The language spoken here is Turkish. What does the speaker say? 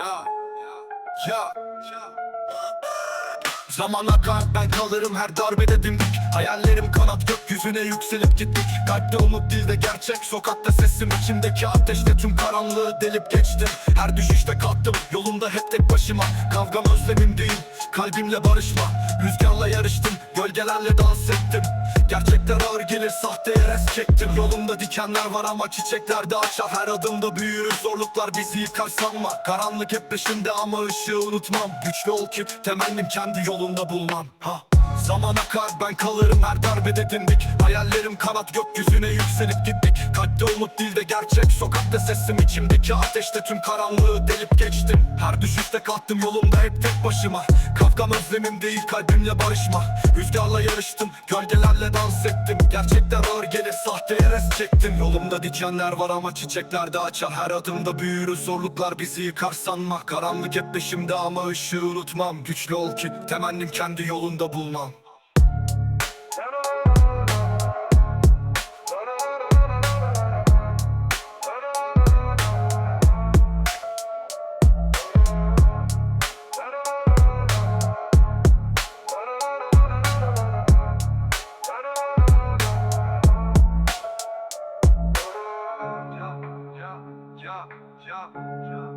Ya Zaman akar ben kalırım her darbede dimdik. Hayallerim kanat gökyüzüne yükselip gittik. Kalpte umut dilde gerçek. Sokakta sesim içimdeki ateşte tüm karanlığı delip geçtim. Her düşüşte kalktım yolumda hep tek başıma. Kavgam özlemim değil kalbimle barışma. Rüzgarla yarıştım gölgelerle dans ettim Gerçekler ağır gelir sahteye res çektim. Yolumda dikenler var ama çiçekler de açar. Her adımda büyür zorluklar bizi yıkar. Sanma Karanlık hep peşimde ama ışığı unutmam. Güçlü ol ki temennim kendi yolunda bulmam. Ha. Zaman akar ben kalırım her darbede dimdik Hayallerim kanat gökyüzüne yükselip gittik. Kalpte umut dilde gerçek. Sokakta sesim içimdeki ateşte tüm karanlığı delip geçtim. Her düşüşte kalktım yolumda hep tek başıma Kafkam özlemim değil kalbimle barışma. Rüzgarla yarıştım gölgelerle dans ettim. Gerçekler ağır gelir sahteye res çektim. Yolumda dikenler var ama çiçekler de açar. Her adımda büyür zorluklar bizi yıkar sanma. Karanlık hep peşimde ama ışığı unutmam. Güçlü ol ki temennim kendi yolunda bulmam yeah, yeah, yeah.